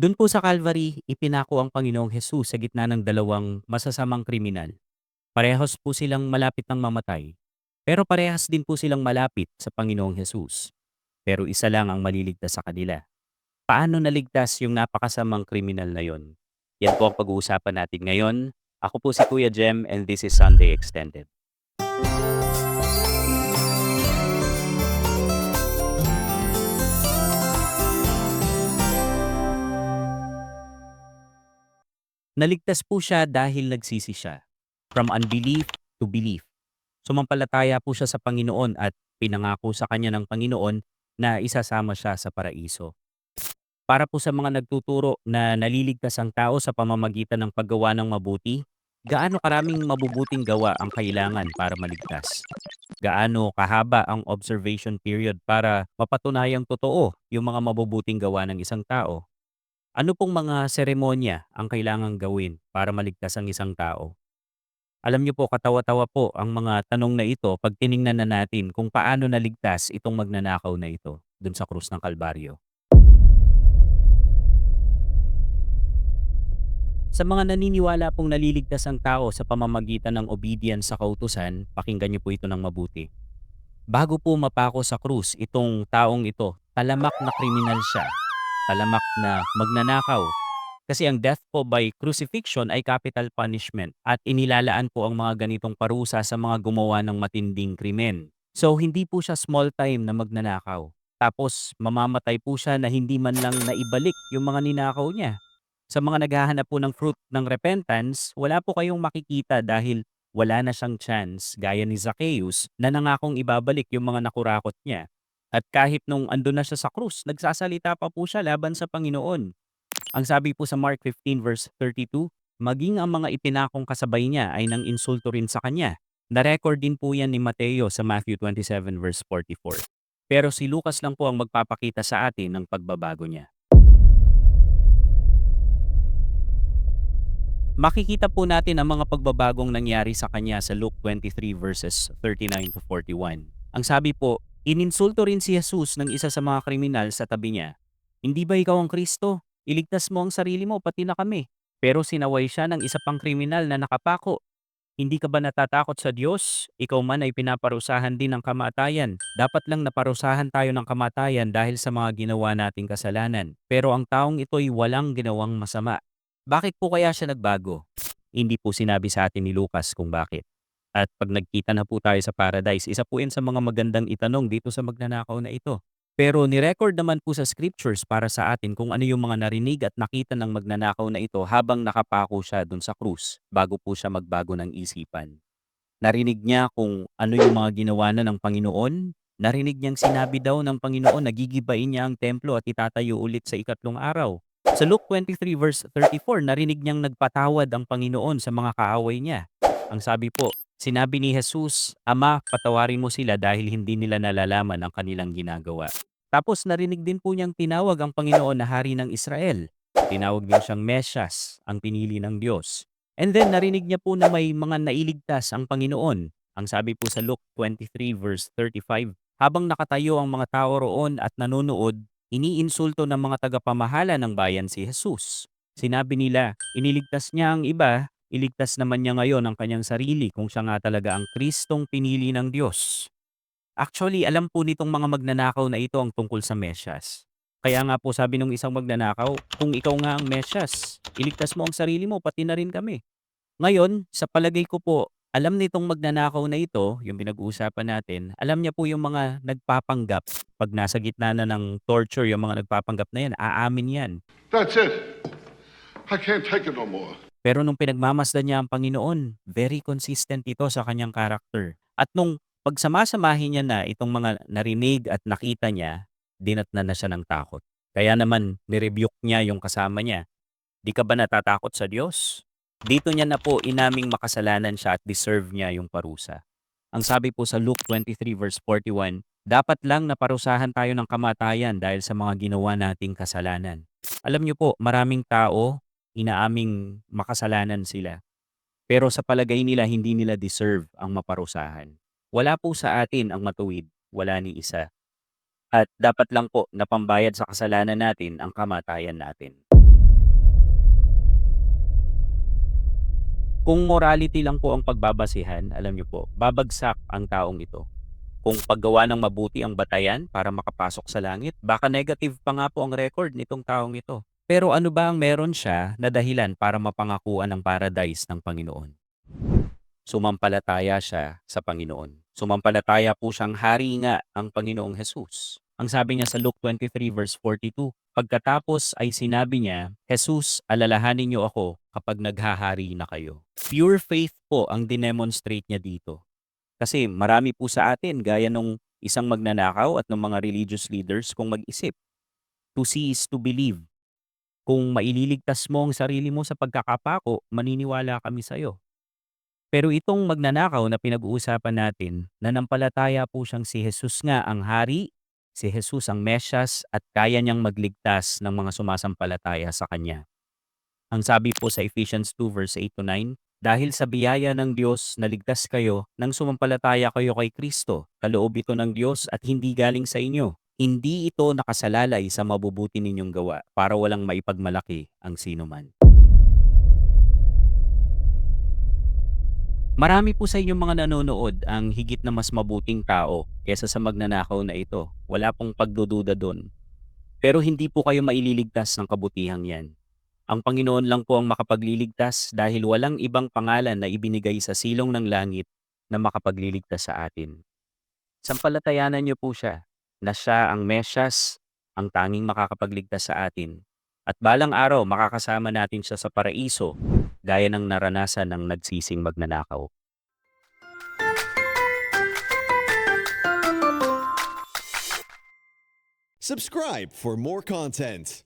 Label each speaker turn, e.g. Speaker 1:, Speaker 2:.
Speaker 1: Do'n po sa Calvary, ipinako ang Panginoong Hesus sa gitna ng dalawang masasamang kriminal. Parehas po silang malapit ng mamatay, pero parehas din po silang malapit sa Panginoong Hesus. Pero isa lang ang maliligtas sa kanila. Paano naligtas yung napakasamang kriminal na yon? Yan po ang pag-uusapan natin ngayon. Ako po si Kuya Jem and this is Sunday Extended. Naligtas po siya dahil nagsisi siya. From unbelief to belief. Sumampalataya po siya sa Panginoon at pinangako sa kanya ng Panginoon na isasama siya sa paraiso. Para po sa mga nagtuturo na naliligtas ang tao sa pamamagitan ng paggawa ng mabuti, gaano karaming mabubuting gawa ang kailangan para maligtas? Gaano kahaba ang observation period para mapatunayang totoo yung mga mabubuting gawa ng isang tao? Ano pong mga seremonya ang kailangang gawin para maligtas ang isang tao? Alam niyo po, katawa-tawa po ang mga tanong na ito pag tiningnan na natin kung paano naligtas itong magnanakaw na ito dun sa krus ng Kalbaryo. Sa mga naniniwala pong naliligtas ang tao sa pamamagitan ng obedience sa kautusan, pakinggan niyo po ito ng mabuti. Bago po mapako sa krus itong taong ito, talamak na kriminal siya. Talamak na magnanakaw. Kasi ang death po by crucifixion ay capital punishment at inilalaan po ang mga ganitong parusa sa mga gumawa ng matinding krimen. So hindi po siya small time na magnanakaw. Tapos mamamatay po siya na hindi man lang naibalik yung mga ninakaw niya. Sa mga naghahanap po ng fruit ng repentance, wala po kayong makikita dahil wala na siyang chance gaya ni Zacchaeus na nangakong ibabalik yung mga nakurakot niya. At kahit nung andun na siya sa krus, nagsasalita pa po siya laban sa Panginoon. Ang sabi po sa Mark 15 verse 32, maging ang mga itinakong kasabay niya ay nang insulto rin sa kanya. Na-record din po yan ni Mateo sa Matthew 27 verse 44. Pero si Lucas lang po ang magpapakita sa atin ng pagbabago niya. Makikita po natin ang mga pagbabagong nangyari sa kanya sa Luke 23 verses 39 to 41. Ang sabi po, ininsulto rin si Jesus ng isa sa mga kriminal sa tabi niya. Hindi ba ikaw ang Kristo? Iligtas mo ang sarili mo pati na kami. Pero sinaway siya ng isa pang kriminal na nakapako. Hindi ka ba natatakot sa Diyos? Ikaw man ay pinaparusahan din ng kamatayan. Dapat lang naparusahan tayo ng kamatayan dahil sa mga ginawa nating kasalanan. Pero ang taong ito'y walang ginawang masama. Bakit po kaya siya nagbago? Hindi po sinabi sa atin ni Lucas kung bakit. At pag nagkita na po tayo sa paradise, isa po yan sa mga magandang itanong dito sa magnanakaw na ito. Pero ni-record naman po sa scriptures para sa atin kung ano yung mga narinig at nakita ng magnanakaw na ito habang nakapako siya dun sa krus bago po siya magbago ng isipan. Narinig niya kung ano yung mga ginawa na ng Panginoon. Narinig niyang sinabi daw ng Panginoon na gigibain niya ang templo at itatayo ulit sa ikatlong araw. Sa Luke 23 verse 34, narinig niyang nagpatawad ang Panginoon sa mga kaaway niya. Ang sabi po, sinabi ni Jesus, Ama, patawarin mo sila dahil hindi nila nalalaman ang kanilang ginagawa. Tapos narinig din po niyang tinawag ang Panginoon na hari ng Israel. Tinawag din siyang Mesyas, ang pinili ng Diyos. And then narinig niya po na may mga nailigtas ang Panginoon. Ang sabi po sa Luke 23 verse 35, habang nakatayo ang mga tao roon at nanonood, iniinsulto ng mga tagapamahala ng bayan si Jesus. Sinabi nila, iniligtas niya ang iba, iligtas naman niya ngayon ang kanyang sarili kung siya nga talaga ang Kristong pinili ng Diyos. Actually, alam po nitong mga magnanakaw na ito ang tungkol sa Mesyas. Kaya nga po sabi nung isang magnanakaw, kung ikaw nga ang Mesyas, iligtas mo ang sarili mo, pati na rin kami. Ngayon, sa palagay ko po, alam nitong magnanakaw na ito, yung pinag-uusapan natin, alam niya po yung mga nagpapanggap. Pag nasa gitna na ng torture, yung mga nagpapanggap na yan, aamin yan.
Speaker 2: That's it. I can't take it no more.
Speaker 1: Pero nung pinagmamasdan niya ang Panginoon, very consistent ito sa kanyang karakter. At nung pagsamasamahin niya na itong mga narinig at nakita niya, dinatna na siya ng takot. Kaya naman, nirebuke niya yung kasama niya. Di ka ba natatakot sa Diyos? Dito niya na po inaming makasalanan siya at deserve niya yung parusa. Ang sabi po sa Luke 23 verse 41, dapat lang naparusahan tayo ng kamatayan dahil sa mga ginawa nating kasalanan. Alam niyo po, maraming tao, inaaming makasalanan sila. Pero sa palagay nila, hindi nila deserve ang maparusahan. Wala po sa atin ang matuwid, wala ni isa. At dapat lang po na pambayad sa kasalanan natin ang kamatayan natin. Kung morality lang po ang pagbabasihan, alam niyo po, babagsak ang taong ito. Kung paggawa ng mabuti ang batayan para makapasok sa langit, baka negative pa nga po ang record nitong taong ito. Pero ano ba ang meron siya na dahilan para mapangakuan ang paradise ng Panginoon? Sumampalataya siya sa Panginoon. Sumampalataya po siyang hari nga ang Panginoong Jesus. Ang sabi niya sa Luke 23 verse 42, Pagkatapos ay sinabi niya, Jesus, alalahanin niyo ako kapag naghahari na kayo. Pure faith po ang dinemonstrate niya dito. Kasi marami po sa atin, gaya nung isang magnanakaw at ng mga religious leaders kung mag-isip. To see is to believe. Kung maililigtas mo ang sarili mo sa pagkakapako, maniniwala kami sa'yo. Pero itong magnanakaw na pinag-uusapan natin, nanampalataya po siyang si Jesus nga ang hari, si Jesus ang Mesyas at kaya niyang magligtas ng mga sumasampalataya sa Kanya. Ang sabi po sa Ephesians 2 verse 8 to 9, Dahil sa biyaya ng Diyos, naligtas kayo nang sumampalataya kayo kay Kristo. Kaloob ito ng Diyos at hindi galing sa inyo. Hindi ito nakasalalay sa mabubuti ninyong gawa para walang maipagmalaki ang sinuman. Marami po sa inyong mga nanonood ang higit na mas mabuting tao kesa sa magnanakaw na ito. Wala pong pagdududa doon. Pero hindi po kayo maililigtas ng kabutihang yan. Ang Panginoon lang po ang makapagliligtas dahil walang ibang pangalan na ibinigay sa silong ng langit na makapagliligtas sa atin. Sampalatayanan niyo po siya na siya ang Mesyas, ang tanging makakapagligtas sa atin. At balang araw makakasama natin siya sa paraiso gaya ng naranasan ng nagsising magnanakaw.
Speaker 3: Subscribe for more content.